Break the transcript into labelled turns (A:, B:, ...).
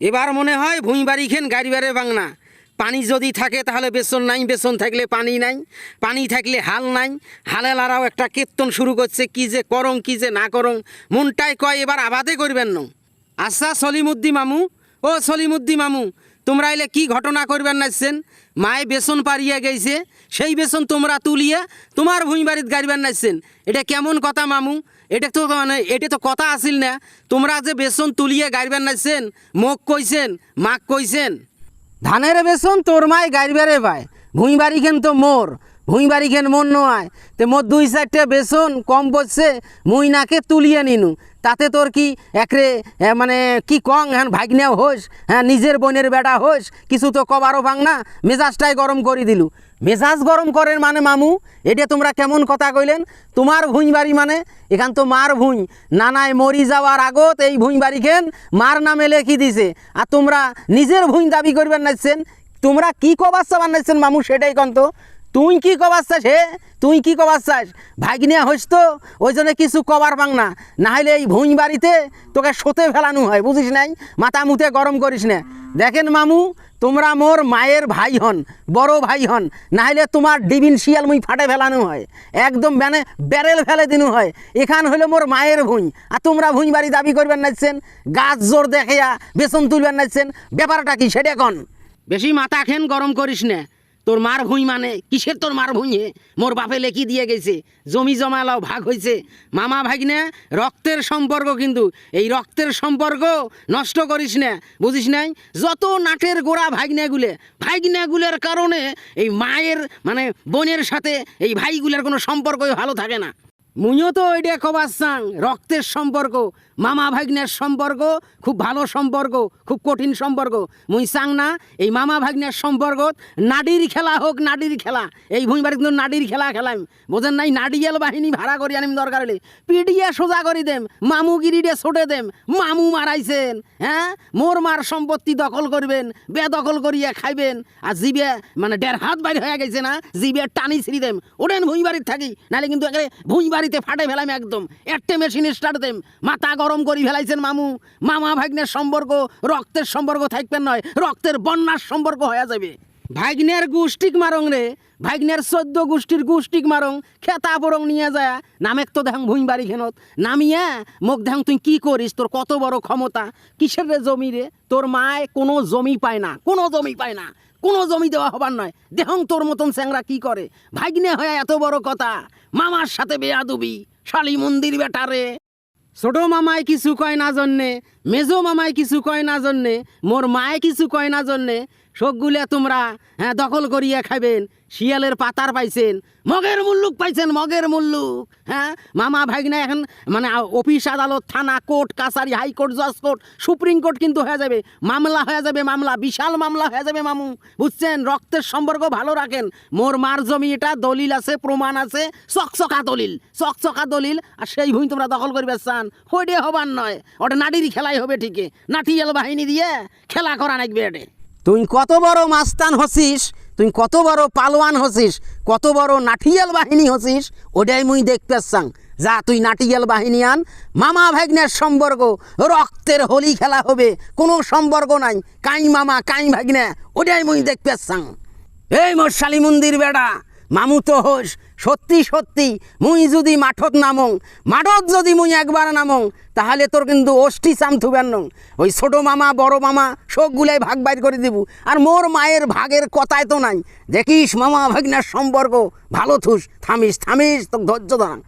A: এবার মনে হয় ভুঁই বাড়ি খেন গাড়ি বাড়ে বাংনা। পানি যদি থাকে তাহলে বেসন নাই, বেসন থাকলে পানি নাই, পানি থাকলে হাল নাই। হালে লারাও একটা কীর্তন শুরু করছে, কি যে করং, কি যে না করং। মনটাই কয়, এবার আবাদে করবেন না। আচ্ছা সলিমুদ্দি মামু, ও সলিমুদ্দি মামু তোমরা এলে কি ঘটনা করবেন নাচছেন মায়ে বেসন পারিয়ে গেছে, সেই বেসন তোমরা তুলিয়ে তোমার ভূমি বাড়িত গাড়িবেন নাচছেন এটা কেমন কথা মামু? এটা তো মানে এটা তো কথা আসিল না। তোমরা যে বেসন তুলিয়ে গাড়িবেন নাচছেন মোক কইছেন মাক কইছেন। ধানের বেসন তোর মায় গাড়িবারে ভাই ভুঁই বাড়ি কিন্তু মোর। ভুঁই বাড়ি খেন মন নয়। তে মোর দুই চারটে বেসন কম পড়ছে মুই নাকে তুলিয়ে নিনু। তাতে তোর কি একরে মানে কি কং হ্যাঁ ভাগ্নেও হোস হ্যাঁ নিজের বোনের বেটা হোস, কিছু তো কবারও ভাঙ না, মেজাজটাই গরম করে দিলু। মেজাজ গরম করেন মানে মামু, এটা তোমরা কেমন কথা কইলেন? তোমার ভুঁই বাড়ি মানে এখান তো মার ভুঁই। নানায় মরি যাওয়ার আগত এই ভুঁই বাড়ি খেন মার নামে লেখি দিছে। আর তোমরা নিজের ভুঁই দাবি করবেন নাচছেন তোমরা কি কবাচ্চা বানাইছেন মামু, সেটাই কন্ত তুই কি কবার চাস, হে? তুই কি কবার চাস? ভাগিনে হইস তো, ওই জন্য কিছু কবার পাং না। না হলে এই ভুঁই বাড়িতে তোকে সোতে ফেলানো হয়, বুঝিস নাই? মাথা মুতে গরম করিস না। দেখেন মামু, তোমরা মোর মায়ের ভাই হন, বড় ভাই হন। না হলে তোমার ডিবিন শিয়াল মুই ফাটে ফেলানো হয়। একদম মানে ব্যারেল ফেলে দিনু হয়। এখান হলো মোর মায়ের ভুঁই। আর তোমরা ভুঁই বাড়ি দাবি করবেন নাচছেন গাছ জোর দেখিয়া বেসন তুলবেন নাচছেন ব্যাপারটা কি সেটা কন? বেশি মাথা খেন গরম করিস না। তোর মার ভুঁই মানে? কিসের তোর মার ভুঁই হে? মোর বাপে লেখি দিয়ে গেছে, জমি জমালাও ভাগ হয়েছে মামা ভাগনে, রক্তের সম্পর্ক কিন্তু, এই রক্তের সম্পর্ক নষ্ট করিস না, বুঝিস নাই? যত নাটের গোড়া ভাগনেগুলে, ভাগনেগুলের কারণে এই মায়ের মানে বোনের সাথে এই ভাইগুলোর কোনো সম্পর্কই ভালো থাকে না। মুইও তো ওইটা কবার চাং, রক্তের সম্পর্ক, মামা ভাগ্নের সম্পর্ক, খুব ভালো সম্পর্ক, খুব কঠিন সম্পর্ক। মুই চাং না, এই মামা ভাগ্নের সম্পর্ক নাডির খেলা হোক, নাডির খেলা। এই ভূমি বাড়ি কিন্তু নাডির খেলা খেলাম বোঝেন নাই, নাডিয়াল বাহিনী ভাড়া করি আনিম দরকার হলে পিডিয়া সোজা করে দেম মামুগিরিডে ছোটে দেম। মামু মারাইছেন হ্যাঁ? মোর মার সম্পত্তি দখল করবেন বেদখল করিয়া খাইবেন। আর জিবে মানে দেড় হাত বাইরে হয়ে গেছে না, জিবে টানি ছিঁড়ি দেম। ওরেন ভুঁই বাড়িতে থাকি নাহলে কিন্তু একেবারে ভুঁই বাড়িতে ফাটে ফেলাম একদম। একটে মেশিন স্টার্ট দেম। মাথা গরম করি ফেলাইছেন মামু। মামা ভাগ্নের সম্পর্ক, রক্তের সম্পর্ক থাকবেন নয়, রক্তের বন্যার সম্পর্ক হয়ে যাবে। ভাগ্নের গোষ্ঠীক মারং রে, ভাগ্নের চোদ্দ গোষ্ঠীর গোষ্ঠীক মারং, খেতা পরং নিয়ে যায়, নামেক তো দেখাং ভুঁই বাড়ি খেনত নামিয়া মোক দেখাং তুই কি করিস, তোর কত বড় ক্ষমতা? কিসের রে জমি রে? তোর মায় কোনো জমি পায় না, কোনো জমি পায় না, কোনো জমি দেওয়া হবার নয়। দেহং তোর মতন স্যাংরা কি করে? ভাগ্নে হয়ে এত বড় কথা, মামার সাথে বেয়া দুবি শালি মন্দির বেটারে ছোট মামায় কিছু কয় না জন্যে, মেজো মামায় কিছু কয় না জন্যে, মোর মায়ে কিছু কয় না জন্যে সবগুলা তোমরা হ্যাঁ দখল করিয়া খাবেন শিয়ালের পাতার পাইছেন মগের মুল্লুক পাইছেন, মগের মুল্লুক হ্যাঁ? মামা ভাগনা এখন মানে অফিস, আদালত, থানা, কোর্ট, কাছারি হাইকোর্ট জজ কোর্ট, সুপ্রিম কোর্ট কিন্তু হয়ে যাবে। মামলা হয়ে যাবে, মামলা, বিশাল মামলা হয়ে যাবে, মামু। বুঝছেন? রক্তের সম্পর্ক ভালো রাখেন। মোর মার জমি এটা, দলিল আছে, প্রমাণ আছে, চকচকা দলিল চকচকা দলিল, আর সেই ভূমি তোমরা দখল করবে, চান। হইডে হবার নয়, ওটা নাটির খেলাই হবে ঠিকই। নাটিয়াল বাহিনী দিয়ে খেলা করা নাকবে এটে। তুই কত বড় মাস্তান হসিস তুই কত বড় পালোয়ান হসিস, কত বড় নাটিয়াল বাহিনী হসিস, ওটাই মুই দেখতে চাং যা তুই নাটিয়াল বাহিনী আন, মামা ভাগ্নের সম্পর্ক, রক্তের হোলি খেলা হবে, কোনো সম্পর্ক নাই, কাই মামা, কাই ভাগ্নে, ওটাই মুই দেখতে চাং এই মোর শালী মন্দির বেড়া, মামু তো হোস সত্যি সত্যি, মুই যদি মাঠত নামং, মাঠত যদি মুই একবার নামং, তাহলে তোর কিন্তু অষ্টি চাম থুবেন নং ওই ছোট মামা, বড় মামা, সবগুলাই ভাগ বাইর করে দিব। আর মোর মায়ের ভাগের কথায় তো নাই। দেখিস মামা ভাগনার সম্পর্ক, ভালো থুস, থামিস থামিস তো ধৈর্য ধরান